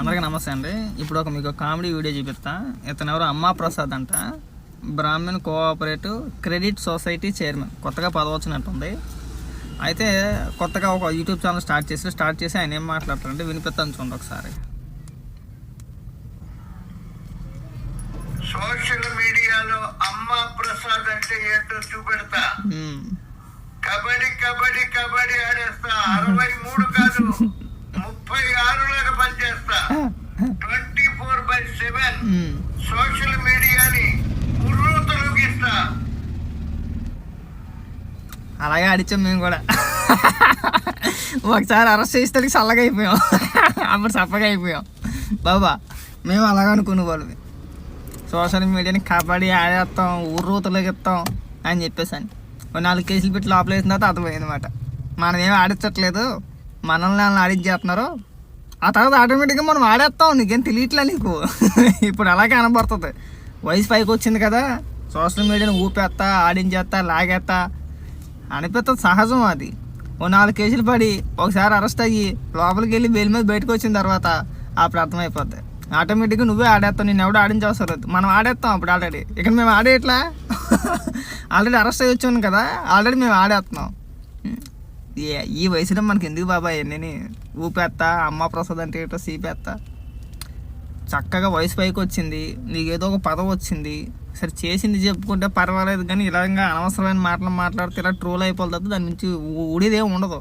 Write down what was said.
అందరికీ నమస్తే అండి. ఇప్పుడు ఒక మీకు కామెడీ వీడియో చూపిస్తా. ఇతను ఎవరు అమ్మా ప్రసాద్ అంట. Brahmin cooperative credit society chairman. కొత్తగా పదవచ్చినట్టుంది అయితే కొత్తగా ఒక యూట్యూబ్ ఛానల్ స్టార్ట్ చేసి స్టార్ట్ చేసి ఆయన ఏం మాట్లాడతారంటే వినిపిస్తాను చూడండి ఒకసారి. సోషల్ మీడియాలో అమ్మ ప్రసాద్ అంటే ఏంటో చూపెడతా. కబడ్డీ కబడ్డీ కబడ్డీ ఆడేస్తా. అరవై మూడు కాదు ముప్పై ఆరులాగా twenty four by seven. Social మీడియాని అలాగే ఆడిచ్చాం మేము కూడా. ఒకసారి అరెస్ట్ చేస్తే చల్లగా అయిపోయాం. అప్పుడు చప్పగా అయిపోయాం. బాబా మేము అలాగే అనుకునే వాళ్ళవి సోషల్ మీడియాని కబడ్డీ ఆడేస్తాం ఊర్రూతలోకి ఇస్తాం అని చెప్పేసి అని నాలుగు కేసులు పెట్టి లోపల వేసిన తర్వాత అర్థమైంది అనమాట మనం ఏమి ఆడించట్లేదు. మనల్ని వాళ్ళని ఆడించేస్తున్నారు ఆ తర్వాత ఆటోమేటిక్గా మనం ఆడేస్తాం. నీకేం తెలియట్లే నీకు. ఇప్పుడు అలాగే కనబడుతుంది. వయసు పైకి వచ్చింది కదా సోషల్ మీడియాని ఊపేస్తా ఆడించేస్తా లాగేస్తా. అనిపిస్తుంది సహజం అది. ఓ నాలుగు కేసులు పడి ఒకసారి అరెస్ట్ అయ్యి లోపలికి వెళ్ళి బెయిల్ మీద బయటకు వచ్చిన తర్వాత అప్పుడు అర్థమైపోద్ది. ఆటోమేటిక్గా నువ్వే ఆడేస్తావు. నేను ఎవడో ఆడించే అవసరం లేదు. మనం ఆడేస్తాం అప్పుడు ఆల్రెడీ ఇక్కడ మేము ఆడేట్లా ఆల్రెడీ అరెస్ట్ అయ్యి వచ్చాను కదా ఆల్రెడీ మేము ఆడేస్తున్నాం. ఏ- ఈ వయసులో మనకి ఎందుకు బాబాయ్ ఎన్ని ఊపేస్తా అమ్మ ప్రసాద్ అంటే ఏటో సీపేస్తా చక్కగా వయసు పైకి వచ్చింది. నీకు ఏదో ఒక పదవి వచ్చింది. సరే చేసింది చెప్పుకుంటే పర్వాలేదు కానీ ఇలాగా అనవసరమైన మాటలు మాట్లాడితే ఇలా ట్రోల్ అయిపోతుంది దాని నుంచి ఊడేదేం ఉండదు.